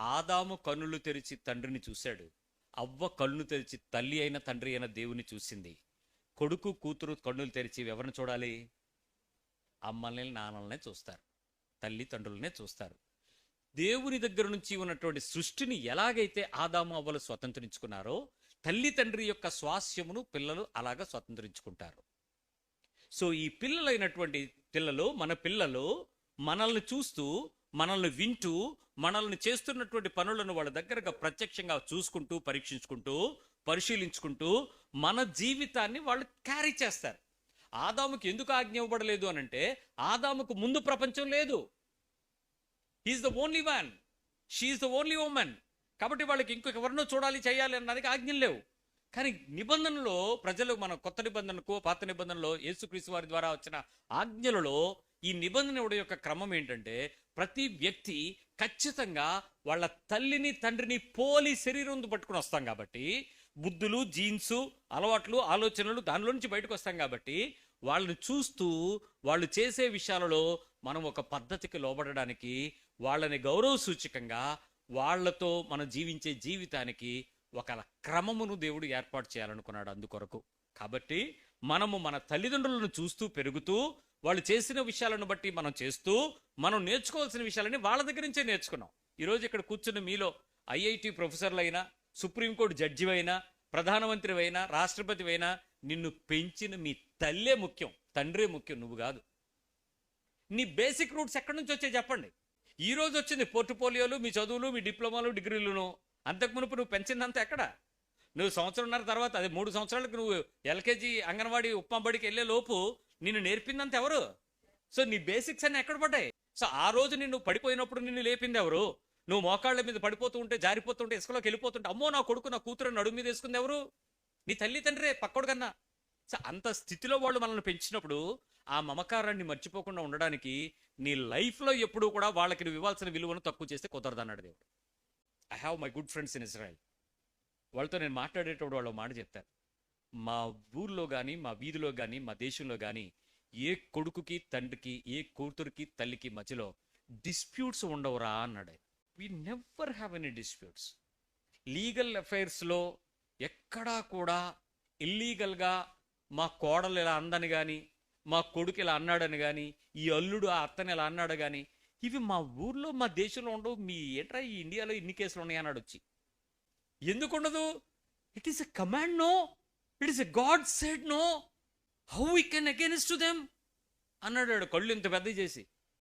ఆదాము కన్నులు తెరిచి తండ్రిని చూశాడు. అవ్వ కన్నులు తెరిచి తల్లి అయిన తండ్రి అయిన దేవుని చూసింది. కొడుకు కూతురు కన్నులు తెరిచి ఎవరిని చూడాలి? అమ్మల్ని నాన్నల్నే చూస్తారు. తల్లి తండ్రులనే చూస్తారు. దేవుని దగ్గర నుంచి ఉన్నటువంటి సృష్టిని ఎలాగైతే ఆదాము అవ్వలు స్వతంత్రించుకున్నారో తల్లి తండ్రి యొక్క స్వాస్యమును పిల్లలు అలాగా స్వతంత్రించుకుంటారు. సో ఈ పిల్లలైనటువంటి పిల్లలు మన పిల్లలు మనల్ని చూస్తూ మనల్ని వింటూ మనల్ని చేస్తున్నటువంటి పనులను వాళ్ళ దగ్గరగా ప్రత్యక్షంగా చూసుకుంటూ పరీక్షించుకుంటూ పరిశీలించుకుంటూ మన జీవితాన్ని వాళ్ళు క్యారీ చేస్తారు. ఆదాముకి ఎందుకు ఆజ్ఞ ఇవ్వబడలేదు అని అంటే ఆదాముకు ముందు ప్రపంచం లేదు. He's the only one she's the only woman కాబట్టి వాళ్ళకి ఇంకొకరినో చూడాలి చేయాలి అన్నది ఆజ్ఞలు లేవు. కానీ నిబంధనలో ప్రజలు మన కొత్త నిబంధనకు పాత నిబంధనలో యేసుక్రీస్తు వారి ద్వారా వచ్చిన ఆజ్ఞలలో ఈ నిబంధన యొక్క క్రమం ఏంటంటే ప్రతి వ్యక్తి ఖచ్చితంగా వాళ్ళ తల్లిని తండ్రిని పోలి శరీరం పట్టుకుని వస్తాం కాబట్టి బుద్ధులు జీన్స్ అలవాట్లు ఆలోచనలు దానిలో నుంచి బయటకు వస్తాం కాబట్టి వాళ్ళని చూస్తూ వాళ్ళు చేసే విషయాలలో మనం ఒక పద్ధతికి లోబడడానికి వాళ్ళని గౌరవ సూచకంగా వాళ్ళతో మనం జీవించే జీవితానికి ఒక క్రమమును దేవుడు ఏర్పాటు చేయాలనుకున్నాడు అందుకొరకు. కాబట్టి మనము మన తల్లిదండ్రులను చూస్తూ పెరుగుతూ వాళ్ళు చేసిన విషయాలను బట్టి మనం చేస్తూ మనం నేర్చుకోవాల్సిన విషయాలని వాళ్ళ దగ్గర నుంచే నేర్చుకున్నాం. ఈరోజు ఇక్కడ కూర్చున్న మీలో ఐఐటి ప్రొఫెసర్లు అయినా సుప్రీంకోర్టు జడ్జి అయినా ప్రధానమంత్రి అయినా రాష్ట్రపతి అయినా నిన్ను పెంచిన మీ తల్లే ముఖ్యం తండ్రే ముఖ్యం నువ్వు కాదు. నీ బేసిక్ రూట్స్ ఎక్కడి నుంచి వచ్చాయి చెప్పండి. ఈ రోజు వచ్చింది పోర్ట్ఫోలియోలు మీ చదువులు మీ డిప్లొమాలు డిగ్రీలును. అంతకు మునుపు నువ్వు పెంచినంత ఎక్కడ? నువ్వు సంవత్సరంన్నర తర్వాత అది మూడు సంవత్సరాలకు నువ్వు ఎల్కేజీ అంగన్వాడీ ఉప్మాబడికి వెళ్ళే లోపు నిన్ను నేర్పిందంత ఎవరు? సో నీ బేసిక్స్ అన్ని ఎక్కడ పడ్డాయి? సో ఆ రోజు నిన్ను పడిపోయినప్పుడు నిన్ను లేపింది ఎవరు? నువ్వు మోకాళ్ళ మీద పడిపోతూ ఉంటే జారిపోతూ ఉంటే ఇసుకలోకి వెళ్ళిపోతుంటే అమ్మో నా కొడుకు నా కూతురు నడుము మీద వేసుకుంది ఎవరు? నీ తల్లి తండ్రే పక్కోడు కన్నా. సో అంత స్థితిలో వాళ్ళు మనల్ని పెంచినప్పుడు ఆ మమకారాన్ని మర్చిపోకుండా ఉండడానికి నీ లైఫ్లో ఎప్పుడూ కూడా వాళ్ళకి నువ్వు ఇవ్వాల్సిన విలువను తక్కువ చేస్తే కుదరదు అన్నాడు దేవుడు. I have my good friends in Israel వాళ్ళతో నేను మాట్లాడేటప్పుడు వాళ్ళు మాట చెప్తారు. మా ఊర్లో కానీ మా వీధిలో కానీ మా దేశంలో కానీ ఏ కొడుకుకి తండ్రికి ఏ కూతురికి తల్లికి మధ్యలో డిస్ప్యూట్స్ ఉండవురా అన్నాడు we never have any disputes legal అఫైర్స్లో ఎక్కడా కూడా ఇల్లీగల్గా మా కోడలు ఇలా అందని కానీ మా కొడుకు ఇలా అన్నాడని కానీ ఈ అల్లుడు ఆ అత్తని ఇలా అన్నాడు కానీ ఇవి మా ఊర్లో మా దేశంలో ఉండవు. మీ ఏంట్రా ఈ ఇండియాలో ఇన్ని కేసులు ఉన్నాయి అన్నాడు వచ్చి. ఎందుకు ఉండదు it is a command no it is a god said no how we can against to them అన్నాడు కళ్ళు ఇంత పెద్ద చేసి.